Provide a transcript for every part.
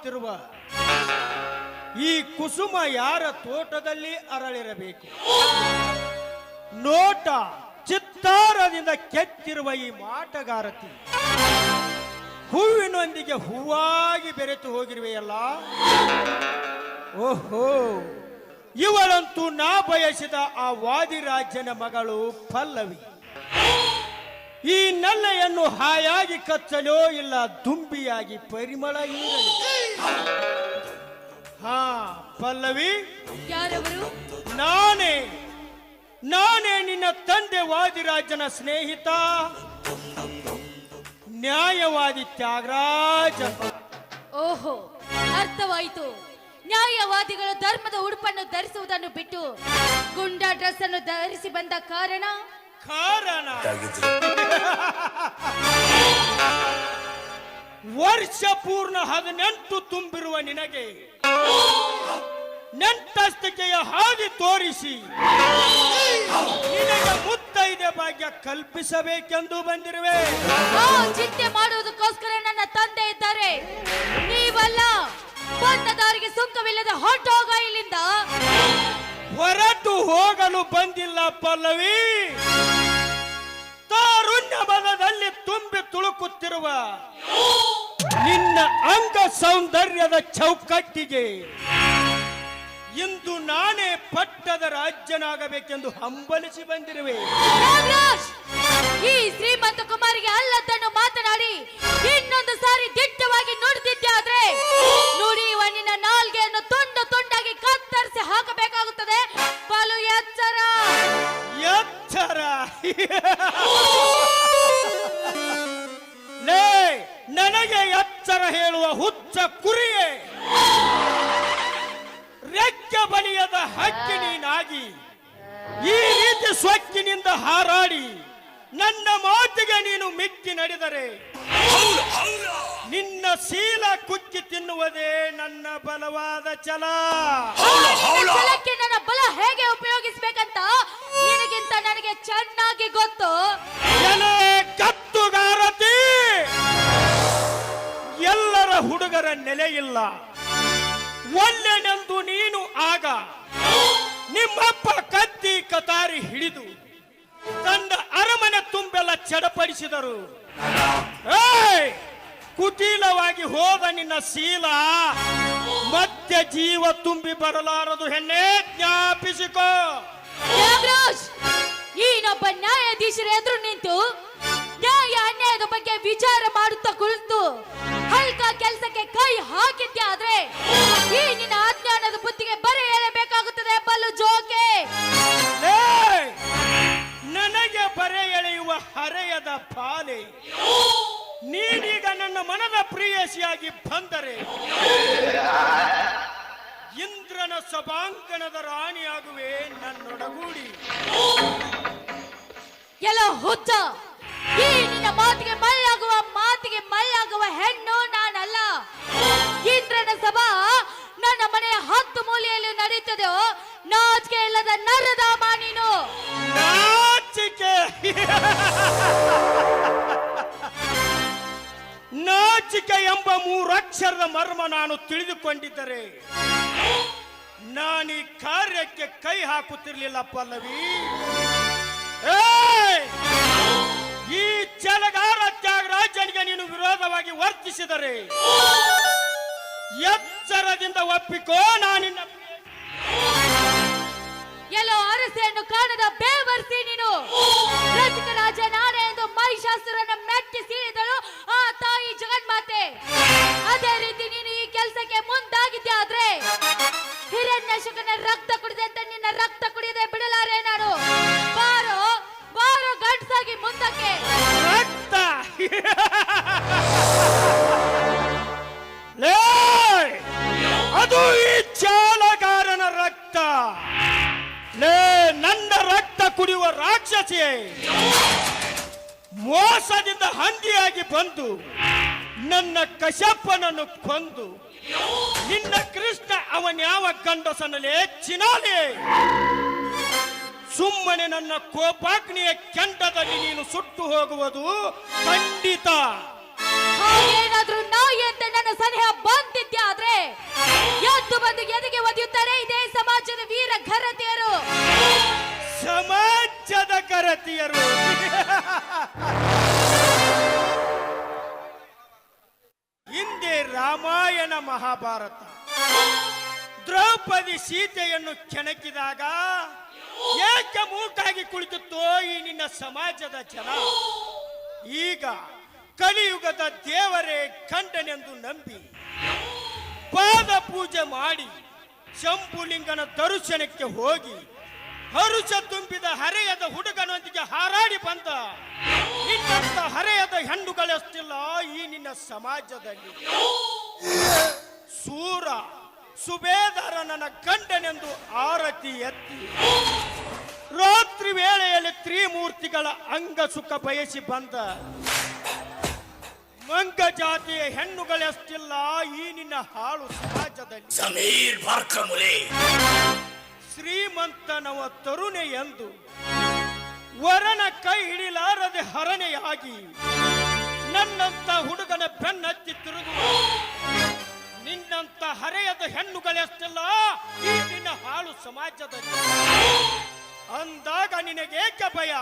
ಹಾಡುತ್ತಿರುವ ಈ ಕುಸುಮ ಯಾರ ತೋಟದಲ್ಲಿ ಅರಳಿರಬೇಕು? ನೋಟ ಚಿತ್ತಾರದಿಂದ ಕೆತ್ತಿರುವ ಈ ಮಾಟಗಾರತಿ ಹೂವಿನೊಂದಿಗೆ ಹೂವಾಗಿ ಬೆರೆತು ಹೋಗಿರುವೆಯಲ್ಲ? ಓಹೋ, ಇವಳಂತೂ ನಾ ಬಯಸಿದ ಆ ವಾದಿರಾಜನ ಮಗಳು ಪಲ್ಲವಿ. ಈ ನೆಲ್ಲೆಯನ್ನು ಹಾಯಾಗಿ ಕಚ್ಚಲೋ ಇಲ್ಲ ದುಂಬಿಯಾಗಿ ಪರಿಮಳ ಹಾ ಪಲ್ಲವಿ. ಯಾರವರು? ನಾನೇ. ನಾನೇ ನಿನ್ನ ತಂದೆ ವಾದಿರಾಜನ ಸ್ನೇಹಿತ. ನ್ಯಾಯವಾದಿ ತ್ಯಾಗರಾಜ. ಓಹೋ ಅರ್ಥವಾಯಿತು. ನ್ಯಾಯವಾದಿಗಳು ಧರ್ಮದ ಉಡುಪನ್ನು ಧರಿಸುವುದನ್ನು ಬಿಟ್ಟು ಗುಂಡಾ ಡ್ರೆಸ್ ಅನ್ನು ಧರಿಸಿ ಬಂದ ಕಾರಣ ಕಾರಣ. ವರ್ಷ ಪೂರ್ಣ ಹದಿನೆಂಟು ತುಂಬಿರುವ ನಿನಗೆ. ನೆಂಟಸ್ತಿಕೆಯ ಹಾದಿ ತೋರಿಸಿ. ನಿನಗೆ ಮುತ್ತೈದೆ ಭಾಗ್ಯ ಕಲ್ಪಿಸಬೇಕೆಂದು ಬಂದಿರುವೆ. ಆ ಚಿಂತೆ ಮಾಡುವುದಕ್ಕೋಸ್ಕರ ನನ್ನ ತಂದೆ ಇದ್ದಾರೆ. ನೀವಲ್ಲ ಬಂದದವರಿಗೆ ಸುಂಕವಿಲ್ಲದೆ ಸುಂಕವಿಲ್ಲದ ಹೊರಟೋಗ ಇಲ್ಲಿಂದ. ಹೊರಟು ಹೋಗಲು ಬಂದಿಲ್ಲ ಪಲ್ಲವಿ. ಬಲದಲ್ಲಿ ತುಂಬಿ ತುಳುಕುತ್ತಿರುವ ನಿನ್ನ ಅಂಗ ಸೌಂದರ್ಯದ ಚೌಕಟ್ಟಿಗೆ ಇಂದು ನಾನೇ ಪಟ್ಟದ ರಾಜ್ಯನಾಗಬೇಕೆಂದು ಹಂಬಲಿಸಿ ಬಂದಿರುವೆ. ನಾಗರಾಜ್ ಈ ಶ್ರೀಮಂತ ಕುಮಾರಿಗೆ ಅಲ್ಲದನ್ನು ಮಾತನಾಡಿ ಇನ್ನೊಂದು ಸಾರಿ ದಿಟ್ಟವಾಗಿ ನೋಡುತ್ತಿದ್ದಾದ್ರೆ ನುಡಿಯುವ ನಿನ್ನ ನಾಲ್ಗೆಯನ್ನು ತುಂಡು ತುಂಡಾಗಿ ಕತ್ತರಿಸಿ ಹಾಕಬೇಕಾಗುತ್ತದೆ. ಬಲು ಎಚ್ಚರ. ಎಚ್ಚರ ಲೇ ನನಗೆ ಎಚ್ಚರ ಹೇಳುವ ಹುಚ್ಚ ಕುರಿಯೇ. ರೆಕ್ಕೆ ಬಲಿಯದ ಹಕ್ಕಿ ನೀನಾಗಿ ಈ ರೀತಿ ಸೊಕ್ಕಿನಿಂದ ಹಾರಾಡಿ ನನ್ನ ಮಾತಿಗೆ ನೀನು ಮಿಕ್ಕಿ ನಡೆದರೆ. ನಿನ್ನ ಶೀಲ ಕುಚ್ಚಿ ತಿನ್ನುವುದೇ ನನ್ನ ಬಲವಾದ ಛಲ. ನಿನ್ನ ಛಲಕ್ಕೆ ನನ್ನ ಬಲ ಹೇಗೆ ಉಪಯೋಗಿಸ್ಬೇಕಂತ ನಿನಗಿಂತ ನನಗೆ ಚೆನ್ನಾಗಿ ಗೊತ್ತು. ಎಲೆ ಕತ್ತುಗಾರತಿ ಎಲ್ಲರ ಹುಡುಗರ ನೆಲೆಯಿಲ್ಲ ಒಳ್ಳೆನೆಂದು ನೀನು ಆಗ. ನಿಮ್ಮಪ್ಪ ಕತ್ತಿ ಕತಾರಿ ಹಿಡಿದು ತನ್ನ ಅರಮನೆ ತುಂಬೆಲ್ಲ ಚಡಪಡಿಸಿದರು. ಏಯ್! ಕುಟೀಲವಾಗಿ ಹೋದ ನಿನ್ನ ಶೀಲ ಮತ್ತೆ ಜೀವ ತುಂಬಿ ಬರಲಾರದು ಹೆಣ್ಣೆ, ಜ್ಞಾಪಿಸಿಕೋ. ನಾಗರಾಜ್ ಈನೊಬ್ಬ ನ್ಯಾಯಾಧೀಶರ ಎದುರು ನಿಂತು ನ್ಯಾಯ ಅನ್ಯಾಯದ ಬಗ್ಗೆ ವಿಚಾರ ಮಾಡುತ್ತಾ ಕುಳಿತು ಹಲ್ಕ ಕೆಲಸಕ್ಕೆ ಕೈ ಹಾಕಿದ್ದೆ ಆದ್ರೆ ಈ ನಿನ್ನ ಅಜ್ಞಾನದ ಬುದ್ಧಿಗೆ ಬರೆ ಪ್ರಿಯಸಿಯಾಗಿ ಬಂದರೆ ಇಂದ್ರನ ಸಭಾಂಗಣದ ರಾಣಿಯಾಗುವೆ ನನ್ನೊಡಗೂಡಿ. ಎಲ್ಲ ಹುಚ್ಚ ಈ ನಿನ್ನ ಮಾತಿಗೆ ಮೈಯಾಗುವ ಮಾತಿಗೆ ಮೈಯಾಗುವ ಹೆಣ್ಣು ನಾನಲ್ಲ. ಇಂದ್ರನ ಸಭಾ ನನ್ನ ಮನೆಯ ಹತ್ತು ಮೂಲೆಯಲ್ಲಿ ನಡೀತದೆಯೋ ನಾಚಿಕೆ ಇಲ್ಲದ ನರದಾಮ ನೀನು. ನಾಚಿಕೆ. ನಾಚಿಕೆ ಎಂಬ ಮೂರಕ್ಷರದ ಮರ್ಮ ನಾನು ತಿಳಿದುಕೊಂಡಿದ್ದರೆ, ನಾನು ಈ ಕಾರ್ಯಕ್ಕೆ ಕೈ ಹಾಕುತ್ತಿರಲಿಲ್ಲ ಪಲ್ಲವಿ! ಈ ಚಲಗಾರ ತ್ಯಾಗರಾಜನಿಗೆ ನೀನು ವಿರೋಧವಾಗಿ ವರ್ತಿಸಿದರೆ, ಎಚ್ಚರದಿಂದ ಒಪ್ಪಿಕೋ ನಾನಿನ್ನ ಎಲ್ಲೋ ಅರಸೆಯನ್ನು ಕುಡಿಯುವ ರಾಕ್ಷಸಿ ಮೋಸದಿಂದ ಹಂದಿಯಾಗಿ ಬಂದು ನನ್ನ ಕಶಪ್ಪನನ್ನು ಕೊಂದು ನಿನ್ನ ಕೃಷ್ಣ ಅವನ್ಯಾವ ಗಂಡಸನಲ್ಲೇ ಚಿನಾಲೆ? ಸುಮ್ಮನೆ ನನ್ನ ಕೋಪಾಗ್ನಿಯ ಕೆಂಡದಲ್ಲಿ ನೀನು ಸುಟ್ಟು ಹೋಗುವುದು ಖಂಡಿತ. ಏನಾದ್ರೂ ನಾಯಿ ಅಂತ ನನ್ನ ಬಂದಿದ್ದೆ ಆದ್ರೆ ಬಂದು ಎದೆಗೆ ಒದೆಯುತ್ತಾರೆ ಇದೇ ಸಮಾಜದ ವೀರ ಘರತಿಯರು? ಸಮಾಜದ ಕರತಿಯರು. ಹಿಂದೆ ರಾಮಾಯಣ ಮಹಾಭಾರತ. ದ್ರೌಪದಿ ಸೀತೆಯನ್ನು ಕೆಣಕಿದಾಗ ಏಕೆ ಮೂಟಾಗಿ ಕುಳಿತುತ್ತೋ ಈ ನಿನ್ನ ಸಮಾಜದ ಜನ? ಈಗ ಕಲಿಯುಗದ ದೇವರೇ ಕಂಡನೆಂದು ನಂಬಿ ಪಾದ ಪೂಜೆ ಮಾಡಿ ಶಂಪುಲಿಂಗನ ದರ್ಶನಕ್ಕೆ ಹೋಗಿ ಹರುಷ ತುಂಬಿದ ಹರೆಯದ ಹುಡುಗನೊಂದಿಗೆ ಹಾರಾಡಿ ಬಂದ. ನಿನ್ನಂತ ಹರೆಯದ ಹೆಣ್ಣುಗಳಷ್ಟಿಲ್ಲ ಈ ನಿನ್ನ ಸಮಾಜದಲ್ಲಿ. ಸೂರ ಸುಬೇದಾರ ನನ್ನ ಗಂಡನೆಂದು ಆರತಿ ಎತ್ತಿ. ರಾತ್ರಿ ವೇಳೆಯಲ್ಲಿ ತ್ರಿಮೂರ್ತಿಗಳ ಅಂಗ ಸುಖ ಬಯಸಿ ಬಂದ. ಮಂಗ ಜಾತಿಯ ಹೆಣ್ಣುಗಳೆಷ್ಟಿಲ್ಲ ಈ ನಿನ್ನ ಹಾಳು ಸಮಾಜದಲ್ಲಿ. ಸಮೀರ್ ಶ್ರೀಮಂತನವ ತರುಣೆ ಎಂದು ವರನ ಕೈ ಹಿಡಿಲಾರದೆ ಹರಣೆಯಾಗಿ ನನ್ನಂತ ಹುಡುಗನ ಬೆನ್ನತ್ತಿ ತಿರುಗುವ ನಿನ್ನಂತ ಹರೆಯದ ಹೆಣ್ಣುಗಳೆಷ್ಟೆಲ್ಲ ಈ ನಿನ್ನ ಹಾಳು ಸಮಾಜದಲ್ಲಿ. ಅಂದಾಗ ನಿನಗೇಕೆ ಭಯ?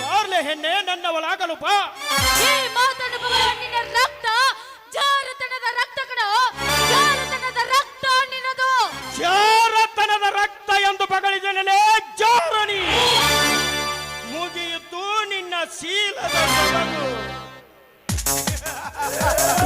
ಬಾರ್ಲೆ ಹೆಣ್ಣೆ ನನ್ನವಳಾಗಲು ಬಾ. ಈ ಮಾತನ್ನು ಬರುವ ನಿನ್ನ ರಕ್ತ ಜಾರತನದ ರಕ್ತ ಕಣ ಜಾರತನದ ರಕ್ತ ನಿನ್ನದು. ರಕ್ತ ಎಂದು ಬಗಳಿದನೇ ಜಾರಣಿ! ಮುಗಿಯಿತು ನಿನ್ನ ಶೀಲದ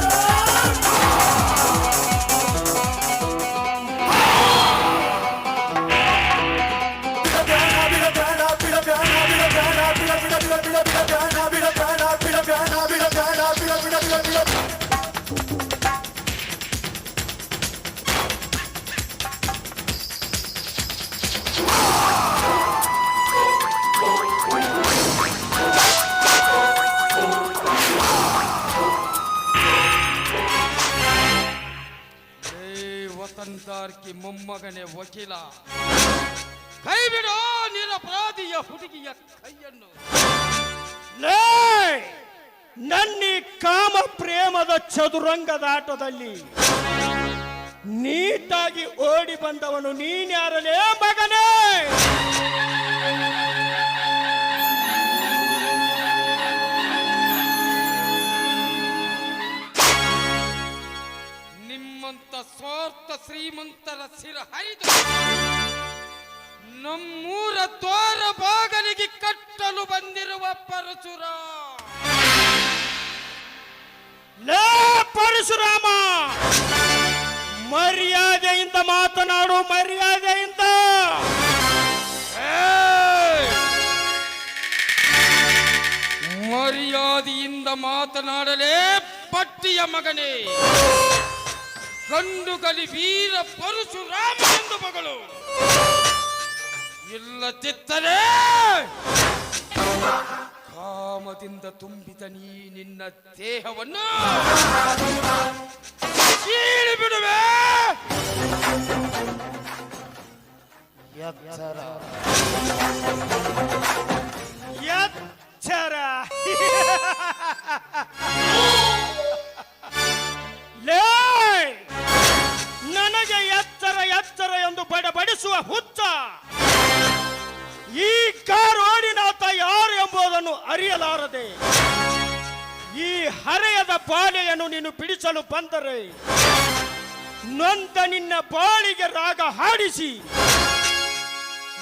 ವತನ್ದಾರ್ ಕಿ ಮೊಮ್ಮಗನೇ ವಕೀಲ. ಕೈ ಬಿಡೋ ನಿರಪರಾಧಿಯ ಹುಡುಗಿಯ ಕೈಯನ್ನು. ನನ್ನಿ ಕಾಮ ಪ್ರೇಮದ ಚದುರಂಗದ ಆಟದಲ್ಲಿ ನೀಟಾಗಿ ಓಡಿ ಬಂದವನು ನೀನ್ಯಾರಲೇ ಮಗನೇ? ನಿಮ್ಮಂತ ಸ್ವಾರ್ಥ ಶ್ರೀಮಂತರ ಸಿರ ಹರಿದು ನಮ್ಮೂರ ದ್ವಾರ ಬಾಗಲಿಗೆ ಕಟ್ಟಲು ಬಂದಿರುವ ಪರಶುರ ಲೇ ಪರಶುರಾಮ! ಮರ್ಯಾದೆಯಿಂದ ಮಾತನಾಡು ಮರ್ಯಾದೆಯಿಂದ! ಮರ್ಯಾದೆಯಿಂದ ಮಾತನಾಡಲೇ ಪಟ್ಟಿಯ ಮಗನೇ. ಗಂಡು ಕಲಿ ವೀರ ಪರಶುರಾಮ ಎಂದು ಮಗಳು. ಇಲ್ಲದಿದ್ದರೆ ಕಾಮದಿಂದ ತುಂಬಿದ ನೀ ನಿನ್ನ ದೇಹವನ್ನು ಬಿಡುವೆ. ಎಚ್ಚರ ಲೇ ಅರಿಯಲಾರದೆ, ಈ ಹರೆಯದ ಬಾಳೆಯನ್ನು ನೀನು ಬಿಡಿಸಲು ಬಂದರೆ, ನೊಂದ ನಿನ್ನ ಬಾಳಿಗೆ ರಾಗ ಹಾಡಿಸಿ,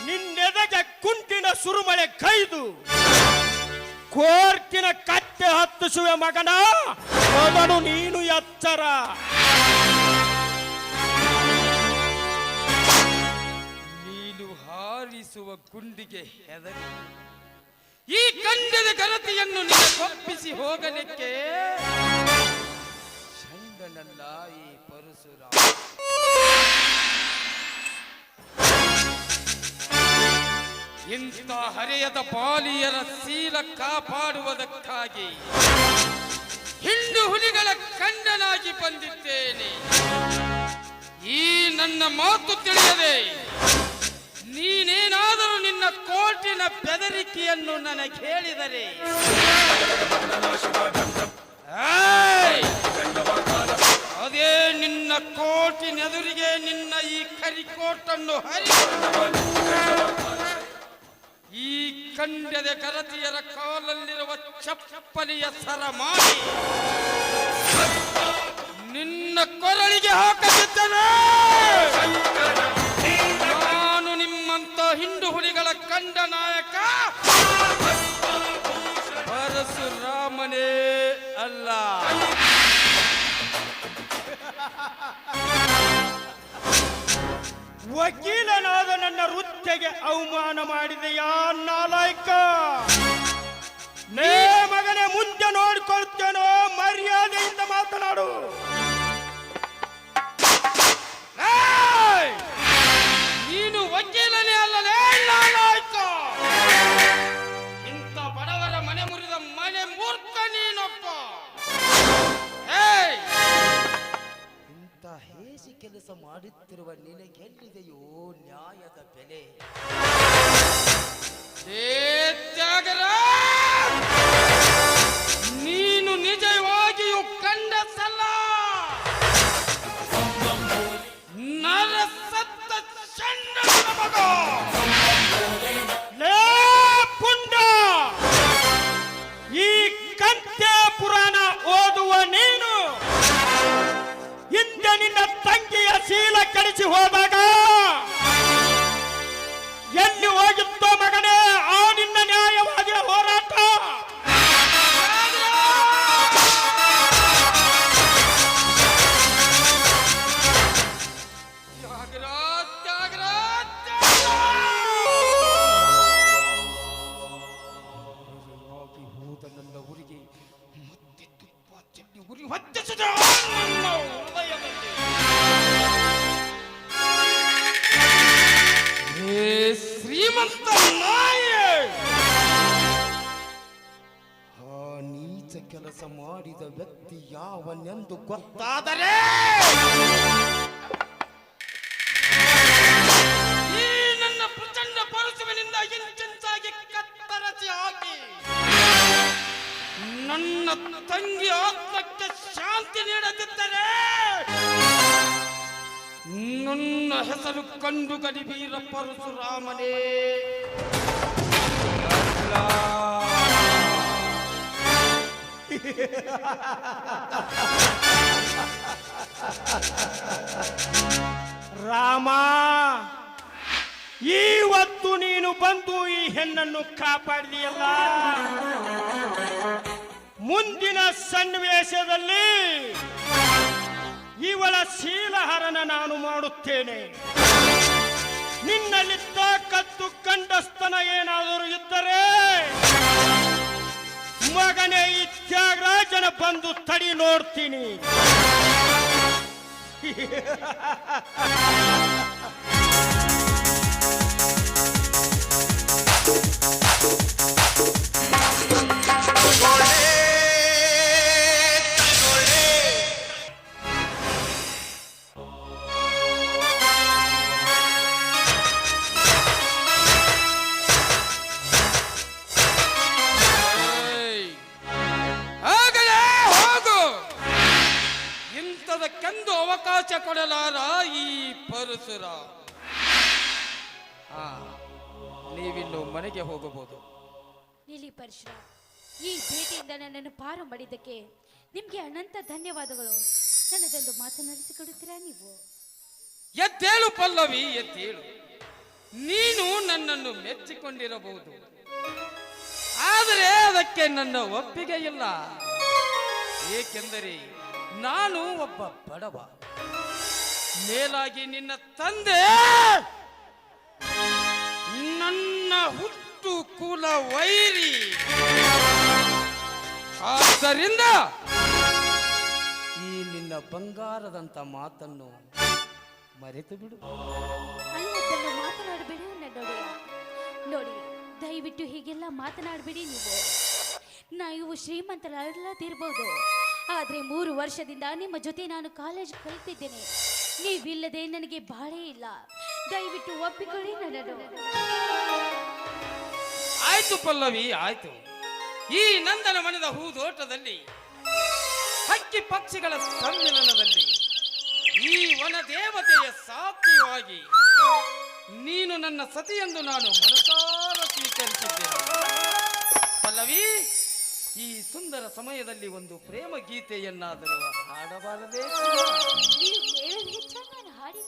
ನಿನ್ನೆದೆಗೆ ಕುಂಟಿನ ಸುರುಮಳೆ ಕೈದು ಕೋರ್ಟಿನ ಕತ್ತೆ ಹತ್ತಿಸುವ ಮಗನ ಮೊದಲು ನೀನು ಎಚ್ಚರ. ನೀನು ಹಾರಿಸುವ ಗುಂಡಿಗೆ ಹೆದರಿ ಈ ಕಂದದ ಘನತೆಯನ್ನು ನಿನ್ನ ಕೊಪ್ಪಿಸಿ ಹೋಗಲಿಕ್ಕೆ? ಶೈಂದನಲ್ಲ ಈ ಇಂಥ ಹರೆಯದ ಬಾಲಿಯರ ಸೀಲ ಕಾಪಾಡುವುದಕ್ಕಾಗಿ ಹಿಂಡು ಹುಲಿಗಳ ಕಂಡನಾಗಿ ಬಂದಿದ್ದೇನೆ. ಈ ನನ್ನ ಮಾತು ತಿಳಿಯದೆ. ನೀನೇನಾದರೂ ನಿನ್ನ ಕೋಟಿನ ಬೆದರಿಕೆಯನ್ನು ನನಗೆ ಹೇಳಿದರೆ! ಅದೇ ನಿನ್ನ ಕೋಟಿನೆದುರಿಗೆ ನಿನ್ನ ಈ ಕರಿಕೋಟನ್ನು ಹರಿ ಈ ಕಂಡದ ಕರತಿಯರ ಕಾಲಲ್ಲಿರುವ ಚಪ್ಪಲಿಯ ಸರ ಮಾಡಿ ನಿನ್ನ ಕೊರಳಿಗೆ ಹಾಕದಿದ್ದೇನೆ ಕಂಡ ನಾಯಕ. ಪರಶುರಾಮನೇ ಅಲ್ಲ. ವಕೀಲನಾದ ನನ್ನ ವೃತ್ತಿಗೆ ಅವಮಾನ ಮಾಡಿದೆಯಾ ನಾಲಾಯ್ಕ? ನೇ ಮಗನೇ ಮುಂದೆ ನೋಡ್ಕೊಳ್ತೇನೋ ಮರ್ಯಾದೆಯಿಂದ ಮಾತನಾಡು. ಶ್ರೀಮಂತ ನಾಯೇ! ಆ ನೀಚ ಕೆಲಸ ಮಾಡಿದ ವ್ಯಕ್ತಿ ಯಾವನೆಂದು ಗೊತ್ತಾದರೆ ತಂಗಿ ಆತ್ಮಕ್ಕೆ ಶಾಂತಿ ನೀಡದಿದ್ದರೆ ನನ್ನ ಹೆಸರು ಕಂಡು ಗಡಿಬೀರ ಪರಶುರಾಮನೇ. ರಾಮ ಇವತ್ತು ನೀನು ಬಂದು ಈ ಹೆಣ್ಣನ್ನು ಕಾಪಾಡಿದೆಯಲ್ಲ ಮುಂದಿನ ಸನ್ನಿವೇಶದಲ್ಲಿ ಇವಳ ಶೀಲಹರಣ ನಾನು ಮಾಡುತ್ತೇನೆ. ನಿನ್ನಲ್ಲಿ ತಾಕತ್ತು ಕಂಡಸ್ತನ ಏನಾದರೂ ಇದ್ದರೆ ಮಗನೇ ಈ ತ್ಯಾಗರಾಜನ ಬಂದು ತಡಿ ನೋಡ್ತೀನಿ. ನೀವಿನ್ನು ಮನೆಗೆ ಹೋಗಬಹುದು. ನೀಲಿ ಪರಶುರಾಮ್ ಈ ಭೇಟಿಯಿಂದ ನನ್ನನ್ನು ಪಾರು ಮಾಡಿದ್ದಕ್ಕೆ ನಿಮಗೆ ಅನಂತ ಧನ್ಯವಾದಗಳು. ನನ್ನದೊಂದು ಮಾತನಾಡಿಸಿಕೊಡುತ್ತೀರಾ ನೀವು? ಎದ್ದೇಳು ಪಲ್ಲವಿ ಎದ್ದೇಳು. ನೀನು ನನ್ನನ್ನು ಮೆಚ್ಚಿಕೊಂಡಿರಬಹುದು. ಆದರೆ ಅದಕ್ಕೆ ನನ್ನ ಒಪ್ಪಿಗೆ ಇಲ್ಲ. ಏಕೆಂದರೆ ನಾನು ಒಬ್ಬ ಬಡವ. ಮೇಲಾಗಿ ನಿನ್ನ ತಂದೆ ಹುಟ್ಟು ಕುಲ ವೈರಿ. ಆದ್ದರಿಂದ ಈ ನಿನ್ನ ಬಂಗಾರದಂತ ಮಾತನ್ನು ಮರೆತು ಬಿಡು. ಮಾತನಾಡಬೇಡಿ ನೋಡಿ, ದಯವಿಟ್ಟು ಹೀಗೆಲ್ಲ ಮಾತನಾಡಬೇಡಿ ನೀವು. ನಾವು ಶ್ರೀಮಂತರಲ್ಲದಿರ್ಬೋದು. ಆದರೆ ಮೂರು ವರ್ಷದಿಂದ ನಿಮ್ಮ ಜೊತೆ ನಾನು ಕಾಲೇಜ್ ಕಲಿತಿದ್ದೇನೆ. ನೀವಿಲ್ಲದೆ ನನಗೆ ಬಾಳೇ ಇಲ್ಲ. ದಯವಿಟ್ಟು ಒಪ್ಪಿಕೊಳ್ಳಿ ನನ್ನನ್ನು ಆಯ್ತು ಪಲ್ಲವಿ, ಆಯ್ತು. ಈ ನಂದನ ಮನದ ಹೂದೋಟದಲ್ಲಿ, ಹಕ್ಕಿ ಪಕ್ಷಿಗಳ ಸಮ್ಮಿಲನದಲ್ಲಿ, ಈ ವನ ದೇವತೆಯ ಸಾಕ್ಷಿಯಾಗಿ ನೀನು ನನ್ನ ಸತಿಯೆಂದು ನಾನು ಮನಸಾರ ಸ್ವೀಕರಿಸಿದ್ದೇನೆ. ಪಲ್ಲವಿ, ಈ ಸುಂದರ ಸಮಯದಲ್ಲಿ ಒಂದು ಪ್ರೇಮ ಗೀತೆಯನ್ನಾದರೂ ಹಾಡಬಾರದೇ? ಹಾಡಿ